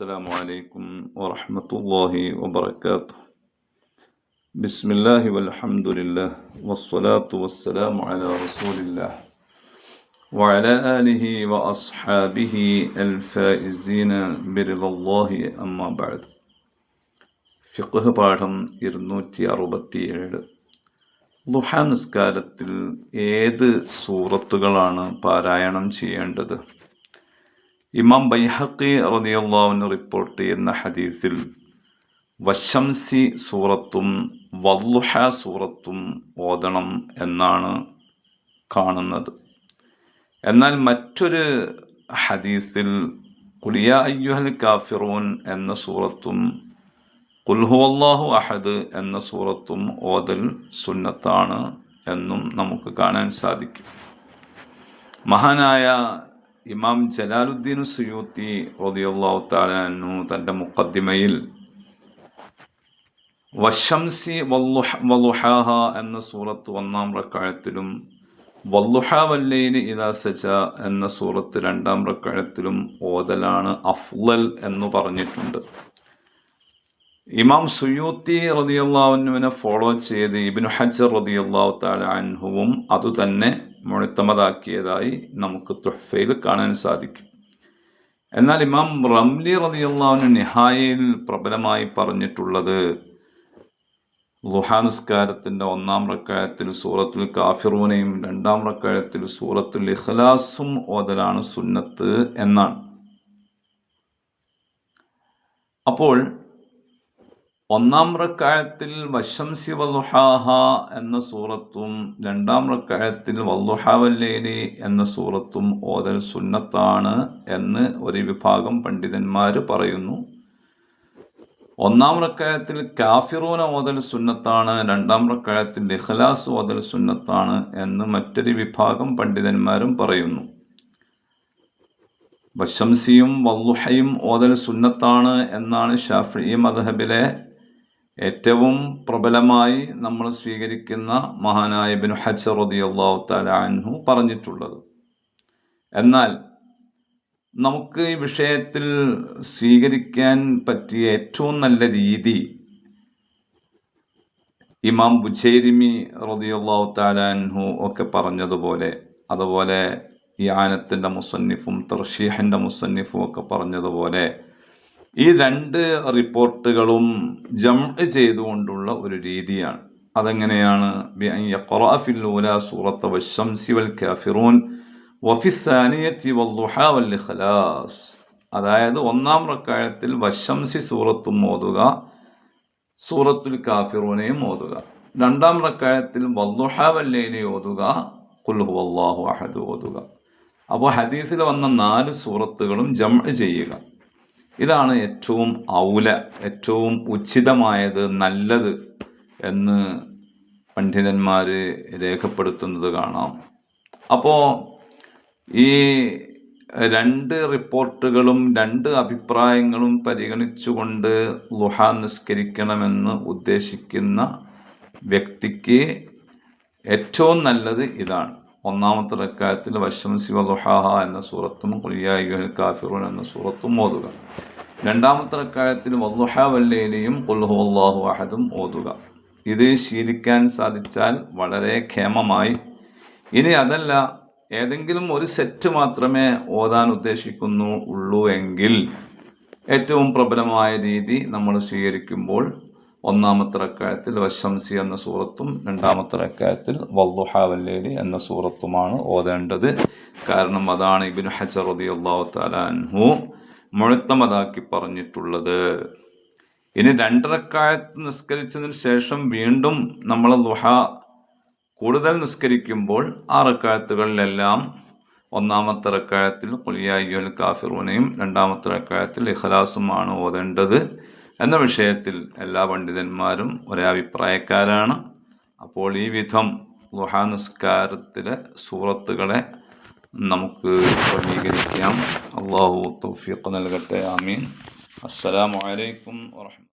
السلام عليكم ورحمة الله وبركاته بسم الله والحمد لله والصلاة والسلام على رسول الله وعلى آله وأصحابه الفائزين برضا الله أما بعد ഫിഖ് പാഠം ഇരുന്നൂറ്റി അറുപത്തിയേഴ് ലുഹ നിസ്കാരത്തിൽ ഏത് സൂറത്തുകളാണ് പാരായണം ചെയ്യേണ്ടത് ഇമാം ബൈഹക്കി റതിയുള്ളാവിന് റിപ്പോർട്ട് ചെയ്യുന്ന ഹദീസിൽ വശംസി സൂറത്തും വല്ലുഹ സൂറത്തും ഓതണം എന്നാണ് കാണുന്നത്. എന്നാൽ മറ്റൊരു ഹദീസിൽ കുലിയ അയ്യുഹൽ കാഫിറൂൻ എന്ന സൂറത്തും കുൽഹുവല്ലാഹു അഹദ് എന്ന സൂറത്തും ഓതൽ സുന്നത്താണ് എന്നും നമുക്ക് കാണാൻ സാധിക്കും. മഹാനായ ഇമാം ജലാലുദ്ദീൻ സുയൂത്തി റതിയുള്ളാഹു തന്റെ മുക്കദ്ദിമയിൽ വശംസി വല്ലുഹാഹ എന്ന സൂറത്ത് ഒന്നാം റക്കാഴത്തിലും വല്ലുഹ വല്ലയിന് ഇതാ സജ എന്ന സൂറത്ത് രണ്ടാം റക്കാഴത്തിലും ഓതലാണ് അഫ്ലൽ എന്ന് പറഞ്ഞിട്ടുണ്ട്. ഇമാം സുയൂത്തി റതിയുള്ളാഹുവിനെ ഫോളോ ചെയ്ത് ഇബിൻ ഹജർ റതിയുള്ളാഹു താല അൻഹുവും അതുതന്നെ മുഴുത്തമതാക്കിയതായി നമുക്ക് തുഹഫയിൽ കാണാൻ സാധിക്കും. എന്നാൽ ഇമാം റംലി റതിയുള്ളാവിന് നിഹായയിൽ പ്രബലമായി പറഞ്ഞിട്ടുള്ളത് ലുഹാനുസ്കാരത്തിന്റെ ഒന്നാം റക്കായത്തിൽ സൂറത്തുൽ കാഫിറൂനയും രണ്ടാം റക്കായത്തിൽ സൂറത്തുൽ ഇഖ്ലാസും ഓതലാണ് സുന്നത്ത് എന്നാണ്. അപ്പോൾ ഒന്നാം റക്കായത്തിൽ വശംസി വല്ലുഹാഹ എന്ന സൂറത്തും രണ്ടാം റക്കായത്തിൽ വല്ലുഹാവല്ലേലി എന്ന സൂറത്തും ഓതൽ സുന്നത്താണ് എന്ന് ഒരു വിഭാഗം പണ്ഡിതന്മാർ പറയുന്നു. ഒന്നാം റക്കായത്തിൽ കാഫിറൂന ഓതൽ സുന്നത്താണ് രണ്ടാം റക്കായത്തിൽ ഇഖ്ലാസ് ഓതൽ സുന്നത്താണ് എന്ന് മറ്റൊരു വിഭാഗം പണ്ഡിതന്മാരും പറയുന്നു. വശംസിയും വല്ലുഹയും ഓതൽ സുന്നത്താണ് എന്നാണ് ഷാഫി മദ്ഹബിലെ ഏറ്റവും പ്രബലമായി നമ്മൾ സ്വീകരിക്കുന്ന മഹാനായ ബിൻ ഹജ്ജർ റളിയല്ലാഹു തആല അൻഹു പറഞ്ഞിട്ടുള്ളത്. എന്നാൽ നമുക്ക് ഈ വിഷയത്തിൽ സ്വീകരിക്കാൻ പറ്റിയ ഏറ്റവും നല്ല രീതി ഇമാം ബുച്ചേരിമി റളിയല്ലാഹു തആല അൻഹു ഒക്കെ പറഞ്ഞതുപോലെ അതുപോലെ ഈ ആനത്തിന്റെ മുസന്നിഫും തർഷീഹിന്റെ മുസന്നിഫും ഒക്കെ പറഞ്ഞതുപോലെ ഈ രണ്ട് റിപ്പോർട്ടുകളും ജം ചെയ്തുകൊണ്ടുള്ള ഒരു രീതിയാണ്. അതെങ്ങനെയാണ്? സൂറത്ത് വൽ കാഫിറൂൻ അതായത് ഒന്നാം റക്കായത്തിൽ വശംസി സൂറത്തും ഓതുക സൂറത്തുൽ കാഫിറൂനെയും ഓതുക. രണ്ടാം റക്കായത്തിൽ വല്ലുഹാവല്ലേനെ ഓതുക കുൽഹു അള്ളാഹു അഹദ് ഓതുക. അപ്പോൾ ഹദീസിൽ വന്ന നാല് സൂറത്തുകളും ജം ചെയ്യുക. ഇതാണ് ഏറ്റവും ഔല ഏറ്റവും ഉചിതമായത് നല്ലത് എന്ന് പണ്ഡിതന്മാർ രേഖപ്പെടുത്തുന്നത് കാണാം. അപ്പോൾ ഈ രണ്ട് റിപ്പോർട്ടുകളും രണ്ട് അഭിപ്രായങ്ങളും പരിഗണിച്ചുകൊണ്ട് ലുഹ നിസ്കരിക്കണമെന്ന് ഉദ്ദേശിക്കുന്ന വ്യക്തിക്ക് ഏറ്റവും നല്ലത് ഇതാണ്. ഒന്നാമത്തെ റക്കായത്തിൽ വശം ശിവദുഹാഹ എന്ന സൂറത്തും കുലിയായുൽ കാഫിറൂൻ എന്ന സൂറത്തും ഓതുക. രണ്ടാമത്തെ റക്കായത്തിൽ വല്ലുഹ വല്ലേലിയും കുൽഹു അള്ളാഹു അഹദും ഓതുക. ഇത് ശീലിക്കാൻ സാധിച്ചാൽ വളരെ ക്ഷേമമായി. ഇനി അതല്ല ഏതെങ്കിലും ഒരു സെറ്റ് മാത്രമേ ഓതാൻ ഉദ്ദേശിക്കുന്നു ഉള്ളൂ എങ്കിൽ ഏറ്റവും പ്രബലമായ രീതി നമ്മൾ സ്വീകരിക്കുമ്പോൾ ഒന്നാമത്തെ റക്കായത്തിൽ വശംസി എന്ന സൂറത്തും രണ്ടാമത്തെ റക്കായത്തിൽ വല്ലുഹാവല്ലേലി എന്ന സൂറത്തുമാണ് ഓതേണ്ടത്. കാരണം അതാണ് ഇബിൻ ഹജർ അള്ളാഹു താലാൻഹു മുഴുത്തമതാക്കി പറഞ്ഞിട്ടുള്ളത്. ഇനി രണ്ടരക്കായത്ത് നിസ്കരിച്ചതിന് ശേഷം വീണ്ടും നമ്മൾ ലുഹ കൂടുതൽ നിസ്കരിക്കുമ്പോൾ ആ റക്കായത്തുകളിലെല്ലാം ഒന്നാമത്തെ റക്കായത്തിൽ കുലിയായ്യുൽ കാഫിറൂനെയും രണ്ടാമത്തെ റക്കായത്തിൽ ഇഖലാസുമാണ് ഓതേണ്ടത്. എന്ന വിഷയത്തിൽ എല്ലാ പണ്ഡിതന്മാരും ഒരേ അഭിപ്രായക്കാരാണ്. അപ്പോൾ ഈ വിധം ലുഹാനുസ്കാരത്തിലെ സൂറത്തുകളെ നമുക്ക് ക്രമീകരിക്കാം അള്ളാഹു തൗഫീഖ് നൽകട്ടെ. ആമീൻ. അസ്സലാമലൈക്കും വാഹമ